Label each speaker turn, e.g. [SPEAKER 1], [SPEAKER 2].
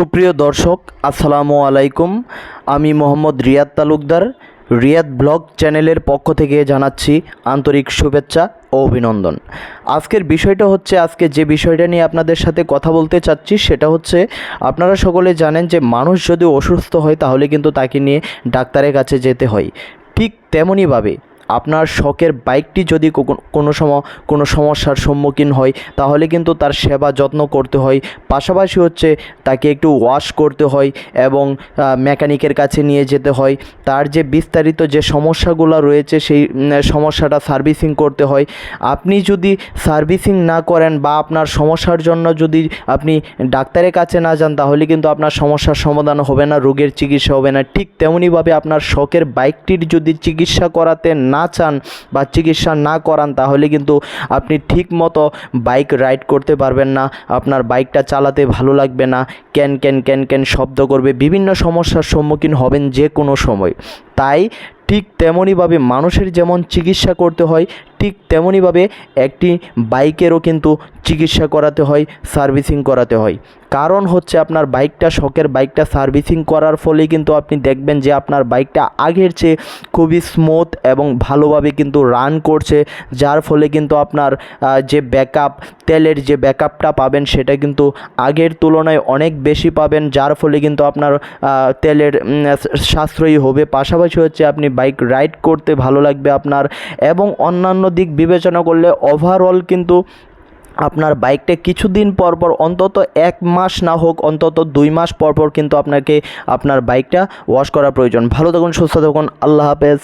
[SPEAKER 1] সুপ্রিয় দর্শক, আসসালামু আলাইকুম। আমি মোহাম্মদ রিয়াদ তালুকদার। রিয়াদ ব্লগ চ্যানেলের পক্ষ থেকে জানাচ্ছি আন্তরিক শুভেচ্ছা ও অভিনন্দন। আজকের বিষয়টা হচ্ছে, আজকে যে বিষয়টা নিয়ে আপনাদের সাথে কথা বলতে চাচ্ছি, সেটা হচ্ছে, আপনারা সকলে জানেন যে মানুষ যদি অসুস্থ হয়, তাহলে কিন্তু তাকে নিয়ে ডাক্তারের কাছে যেতে হয়। ঠিক তেমনইভাবে আপনার শখের বাইকটি যদি কোনো সময়, কোনো সমস্যার সম্মুখীন হয়, তাহলে কিন্তু তার সেবা যত্ন করতে হয়। পাশাপাশি হচ্ছে তাকে একটু ওয়াশ করতে হয় এবং মেকানিকের কাছে নিয়ে যেতে হয়। তার যে বিস্তারিত যে সমস্যাগুলো রয়েছে, সেই সমস্যাটা সার্ভিসিং করতে হয়। আপনি যদি সার্ভিসিং না করেন বা আপনার সমস্যার জন্য যদি আপনি ডাক্তারের কাছে না যান, তাহলে কিন্তু আপনার সমস্যার সমাধান হবে না, রোগের চিকিৎসা হবে না। ঠিক তেমনইভাবে আপনার শখের বাইকটির যদি চিকিৎসা করাতে না চান বা চিকিৎসা না করান, তাহলে কিন্তু আপনি ঠিক মতো বাইক রাইড করতে পারবেন না। আপনার বাইকটা চালাতে ভালো লাগবে না। ক্যান ক্যান ক্যান ক্যান শব্দ করবে। বিভিন্ন সমস্যার সম্মুখীন হবেন যে কোনো সময়। তাই ঠিক তেমনইভাবে মানুষের যেমন চিকিৎসা করতে হয় ঠিক তেমনইভাবে একটি বাইকেরও কিন্তু চিকিৎসা করাতে হয়, সার্ভিসিং করাতে হয়। কারণ হচ্ছে আপনার বাইকটা শখের বাইকটা সার্ভিসিং করার ফলে কিন্তু আপনি দেখবেন যে আপনার বাইকটা আগের চেয়ে খুবই স্মুথ এবং ভালোভাবে কিন্তু রান করছে, যার ফলে কিন্তু আপনার যে ব্যাকআপ তেলের যে ব্যাকআপটা পাবেন সেটা কিন্তু আগের তুলনায় অনেক বেশি পাবেন, যার ফলে কিন্তু আপনার তেলের সাশ্রয়ী হবে। পাশাপাশি হচ্ছে আপনি বাইক রাইড করতে ভালো লাগবে আপনার এবং অন্যান্য দিক বিবেচনা করলে ওভারঅল কিন্তু আপনার বাইকটা কিছুদিন পর পর, অন্তত এক মাস না হোক, অন্তত দুই মাস পর পর কিন্তু আপনাকে আপনার বাইকটা ওয়াশ করা প্রয়োজন। ভালো থাকুন, সুস্থ থাকুন, আল্লাহ হাফেজ।